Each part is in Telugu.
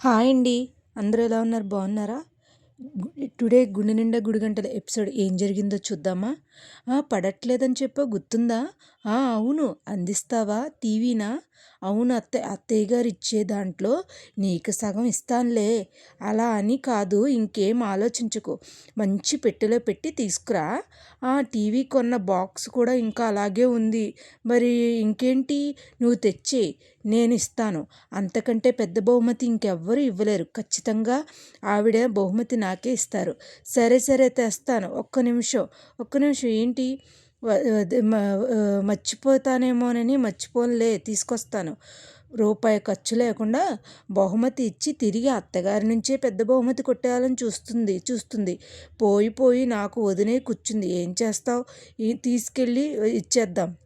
హాయ్ అండి. అందరూ ఎలా ఉన్నారు? బాగున్నారా? టుడే గుండె నిండా గుడి గంటల ఎపిసోడ్ ఏం జరిగిందో చూద్దామా? పడట్లేదని చెప్పా గుర్తుందా? అవును. అందిస్తావా? టీవీనా? అవును అత్తయ్య అత్తయ్య గారు ఇచ్చే దాంట్లో నీకు సగం ఇస్తానులే. అలా అని కాదు ఇంకేం ఆలోచించుకో. మంచి పెట్టెలో పెట్టి తీసుకురా. ఆ టీవీ కొన్న బాక్స్ కూడా ఇంకా అలాగే ఉంది. మరి ఇంకేంటి? నువ్వు తెచ్చి నేను ఇస్తాను. అంతకంటే పెద్ద బహుమతి ఇంకెవ్వరూ ఇవ్వలేరు. ఖచ్చితంగా ఆవిడ బహుమతి నాకే ఇస్తారు. సరే సరే తెస్తాను. ఒక్క నిమిషం ఒక్క నిమిషం. ఏంటి? మర్చిపోతానేమోనని మర్చిపోనులే తీసుకొస్తాను. రూపాయి ఖర్చు లేకుండా బహుమతి ఇచ్చి తిరిగి అత్తగారి నుంచే పెద్ద బహుమతి కొట్టేయాలని చూస్తుంది చూస్తుంది. పోయి పోయి నాకు వదినే కూర్చుంది. ఏం చేస్తావు? తీసుకెళ్ళి ఇచ్చేద్దాం.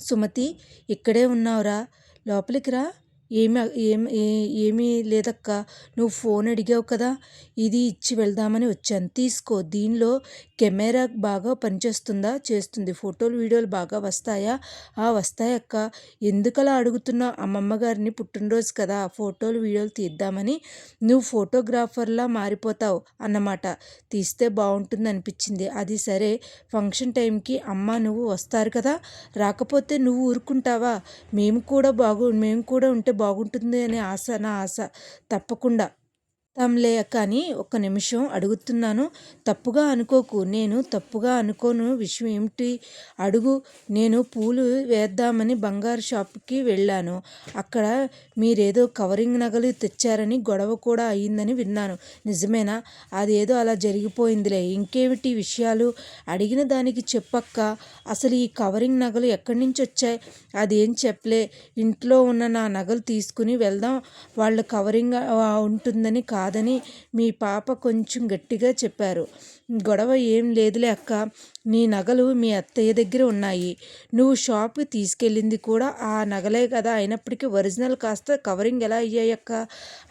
సుమతి ఇక్కడే ఉన్నావురా. లోపలికి రా. ఏమి ఏమి ఏమీ లేదక్క. నువ్వు ఫోన్ అడిగావు కదా ఇది ఇచ్చి వెళ్దామని వచ్చాను. తీసుకో దీనిలో కెమెరా బాగా పనిచేస్తుందా? చేస్తుంది. ఫోటోలు వీడియోలు బాగా వస్తాయా? ఆ వస్తాయక్క. ఎందుకలా అడుగుతున్నావు? అమ్మమ్మ గారిని పుట్టినరోజు కదా ఫోటోలు వీడియోలు తీద్దామని. నువ్వు ఫోటోగ్రాఫర్లా మారిపోతావు అన్నమాట. తీస్తే బాగుంటుంది అనిపించింది. అది సరే ఫంక్షన్ టైంకి అమ్మ నువ్వు వస్తారు కదా. రాకపోతే నువ్వు ఊరుకుంటావా? మేము కూడా బాగు మేము కూడా ఉంటే బాగుంటుంది అనే ఆశ నా ఆశ తప్పకుండా. తమ్లే కానీ ఒక్క నిమిషం అడుగుతున్నాను. తప్పుగా అనుకోకు. నేను తప్పుగా అనుకోను. విషయం ఏమిటి? అడుగు. నేను పూలు వేద్దామని బంగారు షాప్కి వెళ్ళాను. అక్కడ మీరేదో కవరింగ్ నగలు తెచ్చారని గొడవ కూడా అయ్యిందని విన్నాను. నిజమేనా? అదేదో అలా జరిగిపోయిందిలే. ఇంకేమిటి విషయాలు? అడిగిన దానికి చెప్పక్క. అసలు ఈ కవరింగ్ నగలు ఎక్కడి నుంచి వచ్చాయి? అదేం చెప్పలే. ఇంట్లో ఉన్న నా నగలు తీసుకుని వెళ్దాం. వాళ్ళ కవరింగ్ ఉంటుందని కాదు. కాదని మీ పాప కొంచెం గట్టిగా చెప్పారు. గొడవ ఏం లేదులే అక్క. నీ నగలు మీ అత్తయ్య దగ్గర ఉన్నాయి. నువ్వు షాప్కి తీసుకెళ్ళింది కూడా ఆ నగలే కదా. అయినప్పటికీ ఒరిజినల్ కాస్త కవరింగ్ ఎలా అయ్యాయక్క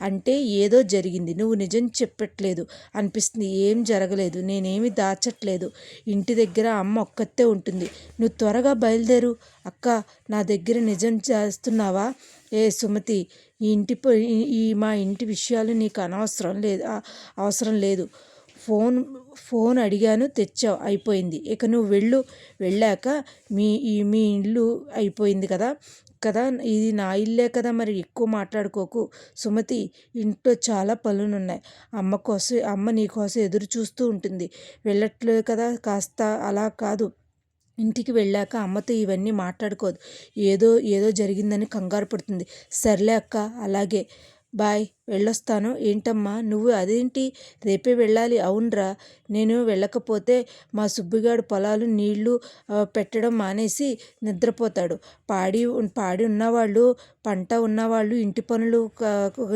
అంటే ఏదో జరిగింది. నువ్వు నిజం చెప్పట్లేదు. అనిపిస్తుంది. ఏం జరగలేదు. నేనేమి దాచట్లేదు. ఇంటి దగ్గర అమ్మ ఒక్కతే ఉంటుంది. నువ్వు త్వరగా బయలుదేరు. అక్క నా దగ్గర నిజం చేస్తున్నావా? ఏ సుమతి ఈ ఇంటి ఈ మా ఇంటి విషయాలు నీకు అనవసరం లేదు అవసరం లేదు. ఫోన్ ఫోన్ అడిగాను తెచ్చావు అయిపోయింది. ఇక నువ్వు వెళ్ళు. వెళ్ళాక మీ ఈ మీ ఇల్లు అయిపోయింది కదా కదా ఇది నా ఇల్లే కదా మరి ఎక్కువ మాట్లాడుకోకు. సుమతి ఇంట్లో చాలా పనులున్నాయి. అమ్మ కోసం అమ్మ నీ కోసం ఎదురు చూస్తూ ఉంటుంది. వెళ్ళట్లేదు కదా కాస్త అలా కాదు. ఇంటికి వెళ్ళాక అమ్మతో ఇవన్నీ మాట్లాడుకోదు. ఏదో ఏదో జరిగిందని కంగారు పడుతుంది. సర్లే అక్క అలాగే. బాయ్ వెళ్ళొస్తాను. ఏంటమ్మా నువ్వు అదేంటి? రేపే వెళ్ళాలి. అవునరా. నేను వెళ్ళకపోతే మా సుబ్బిగాడు పొలాలు నీళ్ళు పెట్టడం మానేసి నిద్రపోతాడు. పాడి పాడి ఉన్నవాళ్ళు పంట ఉన్నవాళ్ళు ఇంటి పనులు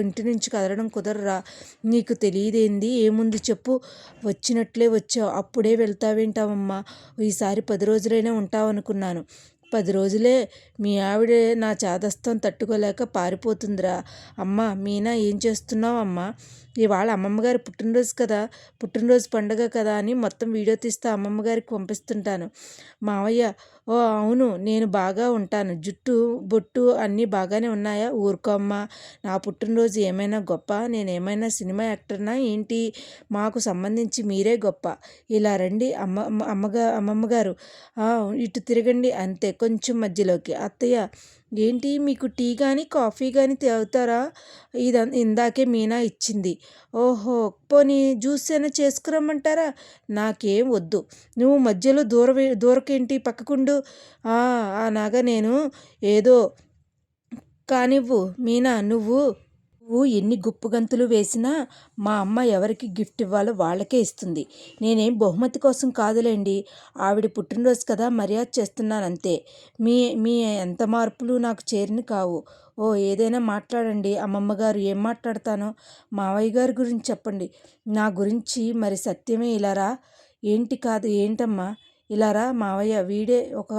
ఇంటి నుంచి కదలడం కుదరరా? నీకు తెలియదేంది? ఏముంది చెప్పు. వచ్చినట్లే వచ్చావు. అప్పుడే వెళ్తావేంటావమ్మా? ఈసారి పది రోజులైనా ఉంటావనుకున్నాను. పది రోజులే మీ ఆవిడ నా చాదస్తం తట్టుకోలేక పారిపోతుందిరా. అమ్మ మీనా ఏం చేస్తున్నావు అమ్మా? ఇవాళ అమ్మమ్మగారి పుట్టినరోజు కదా. పుట్టినరోజు పండుగ కదా అని మొత్తం వీడియో తీస్తే అమ్మమ్మగారికి పంపిస్తుంటాను. మావయ్య ఓ అవును. నేను బాగా ఉంటాను. జుట్టు బొట్టు అన్నీ బాగానే ఉన్నాయా? ఊరుకోమ్మా నా పుట్టినరోజు ఏమైనా గొప్ప? నేను ఏమైనా సినిమా యాక్టర్నా? ఏంటి? మాకు సంబంధించి మీరే గొప్ప. ఇలా రండి అమ్మ అమ్మగా అమ్మమ్మగారు. ఇటు తిరగండి అంతే. కొంచెం మధ్యలోకి. అత్తయ్య ఏంటి? మీకు టీ కానీ కాఫీ కానీ తాగుతారా? ఇద ఇందాకే మీనా ఇచ్చింది. ఓహో! పోనీ జ్యూస్ అయినా చేసుకురమ్మంటారా? నాకేం వద్దు. నువ్వు మధ్యలో దూర దూరకేంటి? పక్కకుండు. ఆ నగ నేను ఏదో కానివ్వు. మీనా నువ్వు నువ్వు ఎన్ని గుప్పుగంతులు వేసినా మా అమ్మ ఎవరికి గిఫ్ట్ ఇవ్వాలో వాళ్ళకే ఇస్తుంది. నేనేం బహుమతి కోసం కాదులేండి. ఆవిడ పుట్టినరోజు కదా మర్యాద చేస్తున్నానంతే. మీ మీ ఎంత మార్పులు నాకు చేరిన కావు. ఓ ఏదైనా మాట్లాడండి. అమ్మమ్మ గారు ఏం మాట్లాడతానో మావయ్య గారి గురించి చెప్పండి. నా గురించి మరి సత్యమే ఇలారా ఏంటి కాదు ఏంటమ్మా? ఇలారా మావయ్య. వీడే ఒక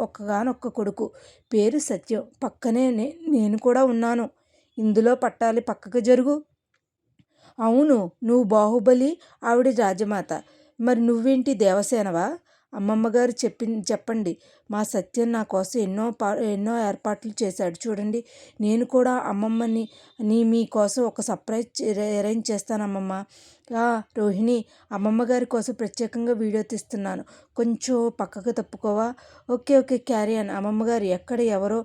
ఒక్కగానొక్క కొడుకు. పేరు సత్యం. పక్కనే నేను కూడా ఉన్నాను. ఇందులో పట్టాలి పక్కకు జరుగు. అవును నువ్వు బాహుబలి ఆవిడ రాజమాత. మరి నువ్వేంటి దేవసేనవా? అమ్మమ్మ గారు చెప్పి చెప్పండి. మా సత్యం నా కోసం ఎన్నో పా ఎన్నో ఏర్పాట్లు చేశాడు. చూడండి నేను కూడా అమ్మమ్మని నీ మీకోసం ఒక సర్ప్రైజ్ అరేంజ్ చేస్తాను అమ్మమ్మ. రోహిణి అమ్మమ్మ గారి కోసం ప్రత్యేకంగా వీడియో తీస్తున్నాను. కొంచెం పక్కకు తప్పుకోవా? ఓకే ఓకే క్యారీ అని అమ్మమ్మ గారు ఎక్కడ ఎవరో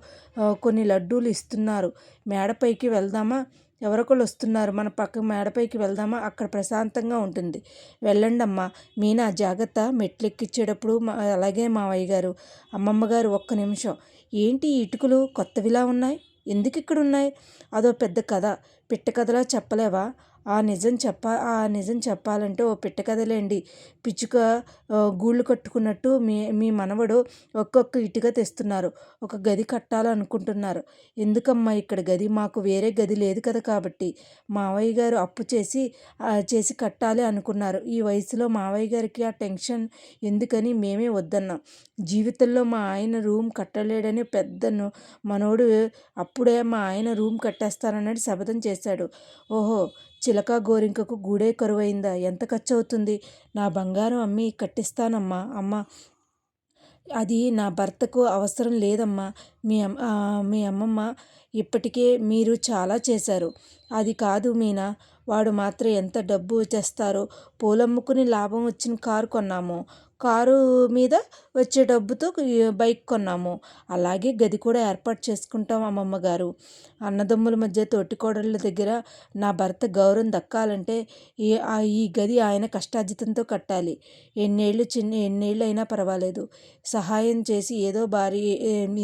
కొన్ని లడ్డూలు ఇస్తున్నారు. మేడపైకి వెళ్దామా? ఎవరొకళ్ళు వస్తున్నారు మన పక్క మేడపైకి వెళ్దామా? అక్కడ ప్రశాంతంగా ఉంటుంది. వెళ్ళండి అమ్మా మీనా జాగ్రత్త. మెట్లు ఎక్కించేటప్పుడు అలాగే మావయ్య గారు. అమ్మమ్మ గారు ఒక్క నిమిషం. ఏంటి ఇటుకలు? కొత్తవిలా ఉన్నాయి? ఎందుకు ఇక్కడ ఉన్నాయి అదో పెద్ద కథ. పిట్ట కథలా చెప్పలేవా? ఆ నిజం చెప్ప ఆ నిజం చెప్పాలంటే ఓ పిట్ట కథలేండి. పిచ్చుక గూళ్ళు కట్టుకున్నట్టు మీ మీ మనవడు ఒక్కొక్క ఇటుక తెస్తున్నారు. ఒక గది కట్టాలనుకుంటున్నారు. ఎందుకమ్మా ఇక్కడ గది? మాకు వేరే గది లేదు కదా కాబట్టి. మావయ్య గారు అప్పు చేసి చేసి కట్టాలి అనుకున్నారు. ఈ వయసులో మావయ్య గారికి ఆ టెన్షన్ ఎందుకని మేమే వద్దన్నాం. జీవితంలో మా ఆయన రూమ్ కట్టలేడని పెద్దను మనోడు అప్పుడే మా ఆయన రూమ్ కట్టేస్తానని శపథం చేశాడు. ఓహో చిలక గోరింకకు గూడే కరువైందా? ఎంత ఖర్చు అవుతుంది నా బంగారం అమ్మి కట్టిస్తానమ్మా అమ్మ. అది నా భర్తకు అవసరం లేదమ్మా. మీ మీ అమ్మమ్మ ఇప్పటికే మీరు చాలా చేశారు. అది కాదు మీనా వాడు మాత్రం ఎంత డబ్బు తెస్తారో పూలమ్ముకుని లాభం వచ్చిన కారు కొన్నాము. కారు మీద వచ్చే డబ్బుతో బైక్ కొన్నాము. అలాగే గది కూడా ఏర్పాటు చేసుకుంటాం అమ్మమ్మ గారు. అన్నదమ్ముల మధ్య తోటికోడళ్ళ దగ్గర నా భర్త గౌరవం దక్కాలంటే ఈ ఈ గది ఆయన కష్టార్జితంతో కట్టాలి. ఎన్నేళ్ళు చిన్న ఎన్నేళ్ళు అయినా పర్వాలేదు. సహాయం చేసి ఏదో భారీ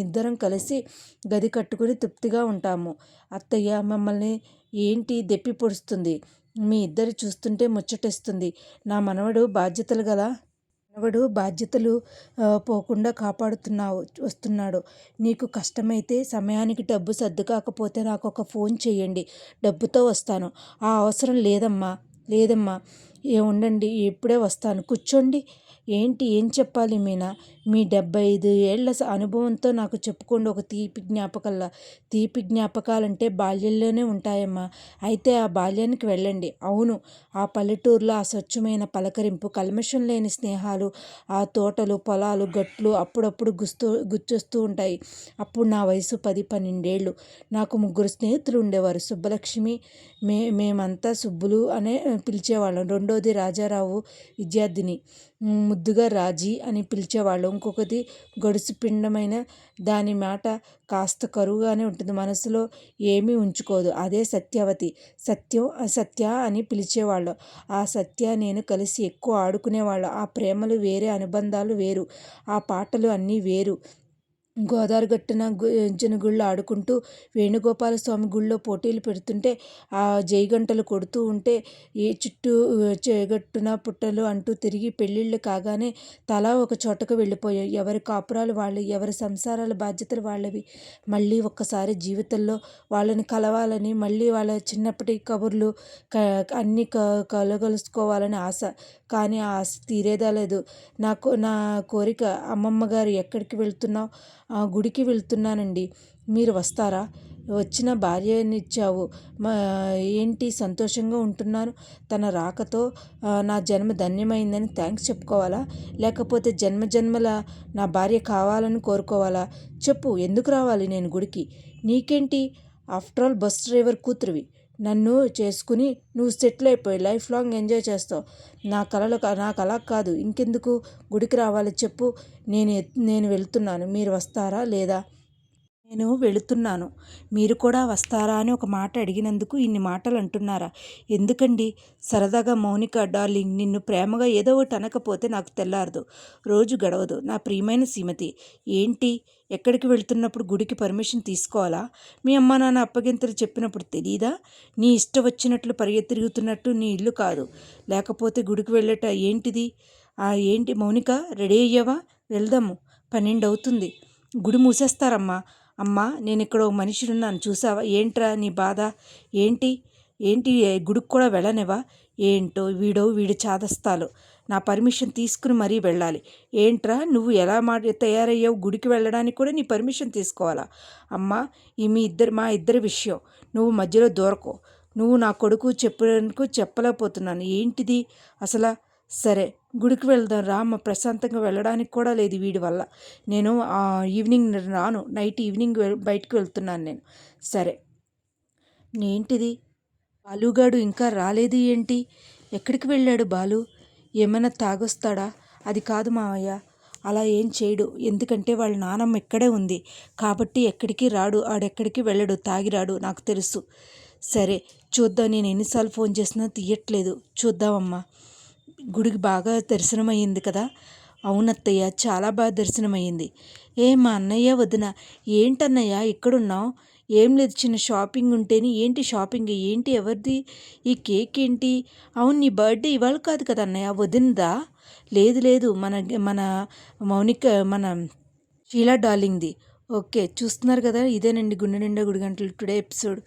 ఇద్దరం కలిసి గది కట్టుకుని తృప్తిగా ఉంటాము. అత్తయ్య మమ్మల్ని ఏంటి దెప్పి పొడుస్తుంది? మీ ఇద్దరు చూస్తుంటే ముచ్చటేస్తుంది. నా మనవడు బాధ్యతలు గల మనవడు బాధ్యతలు పోకుండా కాపాడుతున్నావు వస్తున్నాడు. నీకు కష్టమైతే సమయానికి డబ్బు సర్దుకాకపోతే నాకు ఒక ఫోన్ చేయండి డబ్బుతో వస్తాను. ఆ అవసరం లేదమ్మా లేదమ్మా. ఏ ఉండండి ఇప్పుడే వస్తాను. కూర్చోండి. ఏంటి ఏం చెప్పాలి మీనా? మీ డెబ్బై ఐదు ఏళ్ళ అనుభవంతో నాకు చెప్పుకోండి ఒక తీపి జ్ఞాపకాల తీపి జ్ఞాపకాలంటే బాల్యంలోనే ఉంటాయమ్మా. అయితే ఆ బాల్యానికి వెళ్ళండి. అవును ఆ పల్లెటూరులో ఆ స్వచ్ఛమైన పలకరింపు కల్మషం లేని స్నేహాలు ఆ తోటలు పొలాలు గట్లు అప్పుడప్పుడు గుస్తూ గుర్తొస్తూ ఉంటాయి. అప్పుడు నా వయసు పది పన్నెండేళ్ళు నాకు ముగ్గురు స్నేహితులు ఉండేవారు. సుబ్బలక్ష్మి మే మేమంతా సుబ్బులు అనే పిలిచేవాళ్ళం. రెండోది రాజారావు విద్యార్థిని. ముద్దుగా రాజీ అని పిలిచేవాళ్ళు. ఇంకొకటి గొడుసు పిండమైన దాని మాట కాస్త కరువుగానే ఉంటుంది. మనసులో ఏమీ ఉంచుకోదు. అదే సత్యవతి. సత్యం సత్య అని పిలిచేవాళ్ళు. ఆ సత్య నేను కలిసి ఎక్కువ ఆడుకునేవాళ్ళు. ఆ ప్రేమలు వేరే అనుబంధాలు వేరు. ఆ పాటలు అన్నీ వేరు. గోదావరి గట్టున జనగుళ్ళు ఆడుకుంటూ వేణుగోపాల స్వామి గుళ్ళో పోటీలు పెడుతుంటే ఆ జైగంటలు కొడుతూ ఉంటే ఏ చుట్టూ చేగట్టున పుట్టలు అంటూ తిరిగి పెళ్ళిళ్ళు కాగానే తలా ఒక చోటకు వెళ్ళిపోయాయి. ఎవరి కాపురాలు వాళ్ళు ఎవరి సంసారాల బాధ్యతలు వాళ్ళవి. మళ్ళీ ఒక్కసారి జీవితంలో వాళ్ళని కలవాలని మళ్ళీ వాళ్ళ చిన్నప్పటి కబుర్లు క అన్నీ క కలగలుసుకోవాలని ఆశ. కానీ ఆ ఆశ తీరేదా లేదు. నాకు నా కోరిక అమ్మమ్మ గారు ఎక్కడికి వెళ్తున్నావు? గుడికి వెళ్తున్నానండి. మీరు వస్తారా? వచ్చిన భార్యనిచ్చావు. మా ఏంటి సంతోషంగా ఉంటున్నాను తన రాకతో నా జన్మ ధన్యమైందని థ్యాంక్స్ చెప్పుకోవాలా? లేకపోతే జన్మ జన్మల నా భార్య కావాలని కోరుకోవాలా? చెప్పు ఎందుకు రావాలి నేను గుడికి? నీకేంటి? ఆఫ్టర్ ఆల్ బస్ డ్రైవర్ కూతురువి. నన్ను చేసుకుని నువ్వు సెటిల్ అయిపోయి లైఫ్ లాంగ్ ఎంజాయ్ చేస్తావు. నా కళలు నాకు అలా కాదు. ఇంకెందుకు గుడికి రావాలి చెప్పు. నేను నేను వెళ్తున్నాను. మీరు వస్తారా లేదా? నేను వెళుతున్నాను. మీరు కూడా వస్తారా అని ఒక మాట అడిగినందుకు ఇన్ని మాటలు అంటున్నారా ఎందుకండి? సరదాగా మౌనిక డార్లింగ్ నిన్ను ప్రేమగా ఏదో ఒకటి అనకపోతే నాకు తెల్లారదు. రోజు గడవదు. నా ప్రియమైన సీమతి ఏంటి? ఎక్కడికి వెళ్తున్నప్పుడు గుడికి పర్మిషన్ తీసుకోవాలా? మీ అమ్మ నాన్న అప్పగింతలు చెప్పినప్పుడు తెలీదా? నీ ఇష్టం వచ్చినట్లు పరిగెత్తిరుగుతున్నట్టు నీ ఇల్లు కాదు. లేకపోతే గుడికి వెళ్ళట ఏంటిది? ఆ ఏంటి మౌనిక రెడీ అయ్యావా? వెళ్దాము. పన్నెండు అవుతుంది గుడి మూసేస్తారమ్మా. అమ్మా నేను ఇక్కడ ఒక మనిషినున్నాను చూసావా? ఏంట్రా నీ బాధ? ఏంటి? ఏంటి? గుడికి కూడా వెళ్ళనివా ఏంటో వీడో వీడి చాదస్తాలు. నా పర్మిషన్ తీసుకుని మరీ వెళ్ళాలి. ఏంట్రా నువ్వు ఎలా మా తయారయ్యావు? గుడికి వెళ్ళడానికి కూడా నీ పర్మిషన్ తీసుకోవాలా? అమ్మా ఈ మీ ఇద్దరు మా ఇద్దరి విషయం. నువ్వు మధ్యలో దూరకో. నువ్వు నా కొడుకు చెప్పడానికి చెప్పలేకపోతున్నాను. ఏంటిది? అసలు సరే గుడికి వెళ్దాం రా. అమ్మ ప్రశాంతంగా వెళ్ళడానికి కూడా లేదు వీడి వల్ల. నేను ఆ, ఈవినింగ్ రాను. నైట్ ఈవినింగ్ బయటకు బయటికి వెళ్తున్నాను నేను. సరే. ఏంటిది బాలుగాడు ఇంకా రాలేదు ఏంటి? ఎక్కడికి వెళ్ళాడు బాలు? ఏమైనా తాగొస్తాడా? అది కాదు మావయ్య. అలా ఏం చేయడు. ఎందుకంటే వాళ్ళ నానమ్మ ఇక్కడే ఉంది. కాబట్టి ఎక్కడికి రాడు. ఆడెక్కడికి వెళ్ళడు. తాగిరాడు నాకు తెలుసు. సరే చూద్దాం. నేను ఎన్నిసార్లు ఫోన్ చేసినా తీయట్లేదు. చూద్దామమ్మా. గుడికి బాగా దర్శనమయ్యింది కదా? అవునత్తయ్య చాలా బాగా దర్శనమయ్యింది. ఏ మా అన్నయ్య వదిన ఏంటన్నయ్య ఇక్కడున్నావు? ఏం లేదు చిన్న షాపింగ్ ఉంటేనే ఏంటి షాపింగ్? ఏంటి ఎవరిది? ఈ కేక్ ఏంటి అవును నీ బర్త్డే ఇవాళ కాదు కదా అన్నయ్య వదినదా? లేదు లేదు మన మన మౌనిక మన షీలా డార్లింగ్ది. ఓకే చూస్తున్నారు కదా ఇదేనండి గుండె నిండా గుడి గంటలు టుడే ఎపిసోడ్.